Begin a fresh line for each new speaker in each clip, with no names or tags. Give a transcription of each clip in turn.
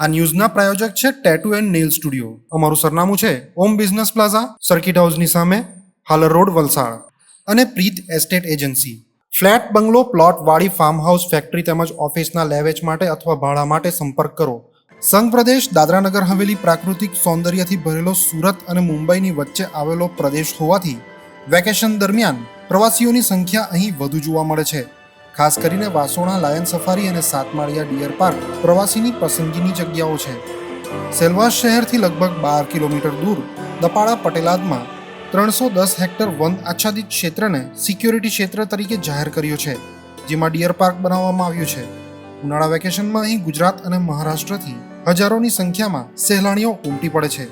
આ ન્યૂઝના પ્રાયોજક છે tattoo and nail studio અમારું સરનામું છે ઓમ બિઝનેસ પ્લાઝા સર્કિટ હાઉસની સામે, હાલર રોડ, વલસાડ. અને Preet estate agency flat, bungalow, plot, વાડી ફાર્મ હાઉસ ફેક્ટરી તેમજ ઓફિસના લેવેચ માટે અથવા ભાડા માટે સંપર્ક કરો. સંઘ પ્રદેશ દાદરાનગર હવેલી પ્રાકૃતિક સૌંદર્યથી ભરેલો સુરત અને મુંબઈની વચ્ચે આવેલો પ્રદેશ હોવાથી વેકેશન દરમિયાન પ્રવાસીઓની સંખ્યા અહીં વધુ જોવા મળે છે. ખાસ કરીને વાસોણા, લાયન સફારી અને સાતમાળિયા ડિયર પાર્ક પ્રવાસીની પસંદગીની જગ્યાઓ છે. સેલવાસ શહેરથી લગભગ બાર કિલોમીટર દૂર દપાડા પટેલાદમાં ત્રણસો દસ હેક્ટર વન આચ્છાદિત ક્ષેત્રને સિક્યોરિટી ક્ષેત્ર તરીકે જાહેર કર્યો છે, જેમાં ડિયર પાર્ક બનાવવામાં આવ્યું છે. ઉનાળા વેકેશનમાં અહીં ગુજરાત અને મહારાષ્ટ્રથી હજારોની સંખ્યામાં સહેલાણીઓ ઉમટી પડે છે.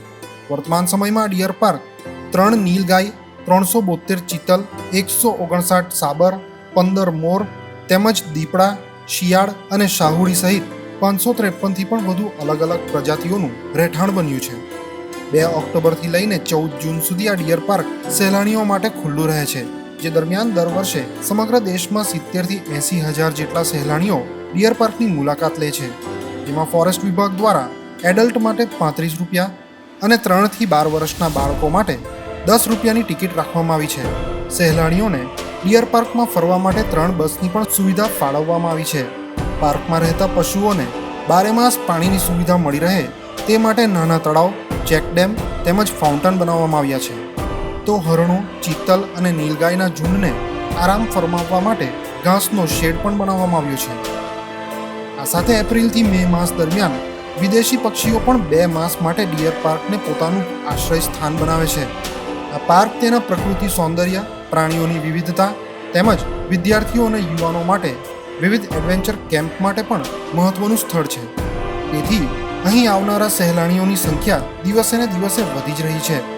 વર્તમાન સમયમાં ડિયર પાર્ક ત્રણ નીલગાય, ત્રણસો બોતેર ચિત્તલ, એકસો ઓગણસાઠ સાબર, પંદર મોર તેમજ દીપડા, શિયાળ અને શાહુડી સહિત પાંચસો ત્રેપનથી પણ વધુ અલગ અલગ પ્રજાતિઓનું રહેઠાણ બન્યું છે. બે ઓક્ટોબરથી લઈને ચૌદ જૂન સુધી આ ડિયર પાર્ક સહેલાણીઓ માટે ખુલ્લું રહે છે, જે દરમિયાન દર વર્ષે સમગ્ર દેશમાં સિત્તેરથી એંસી હજાર જેટલા સહેલાણીઓ ડિયર પાર્કની મુલાકાત લે છે. જેમાં ફોરેસ્ટ વિભાગ દ્વારા એડલ્ટ માટે પાંત્રીસ રૂપિયા અને ત્રણથી બાર વર્ષના બાળકો માટે દસ રૂપિયાની ટિકિટ રાખવામાં આવી છે. સહેલાણીઓને ડિયર પાર્કમાં ફરવા માટે ત્રણ બસની પણ સુવિધા ફાળવવામાં આવી છે. પાર્કમાં રહેતા પશુઓને બારેમાસ પાણીની સુવિધા મળી રહે તે માટે નાના તળાવ ચેકડેમ તેમજ ફાઉન્ટન બનાવવામાં આવ્યા છે. તો હરણો, ચિત્તલ અને નીલગાયના ઝુંડને આરામ ફરમાવવા માટે ઘાસનો શેડ પણ બનાવવામાં આવ્યો છે. આ સાથે એપ્રિલથી મે માસ દરમિયાન વિદેશી પક્ષીઓ પણ બે માસ માટે ડિયર પાર્કને પોતાનું આશ્રય સ્થાન બનાવે છે. આ પાર્ક તેના પ્રકૃતિ સૌંદર્ય પ્રાણીઓની વિવિધતા તેમજ વિદ્યાર્થીઓ અને યુવાનો માટે વિવિધ એડવેન્ચર કેમ્પ માટે પણ મહત્વનું સ્થળ છે. તેથી અહીં આવનારા સહેલાણીઓની સંખ્યા દિવસે ને દિવસે વધી જ રહી છે.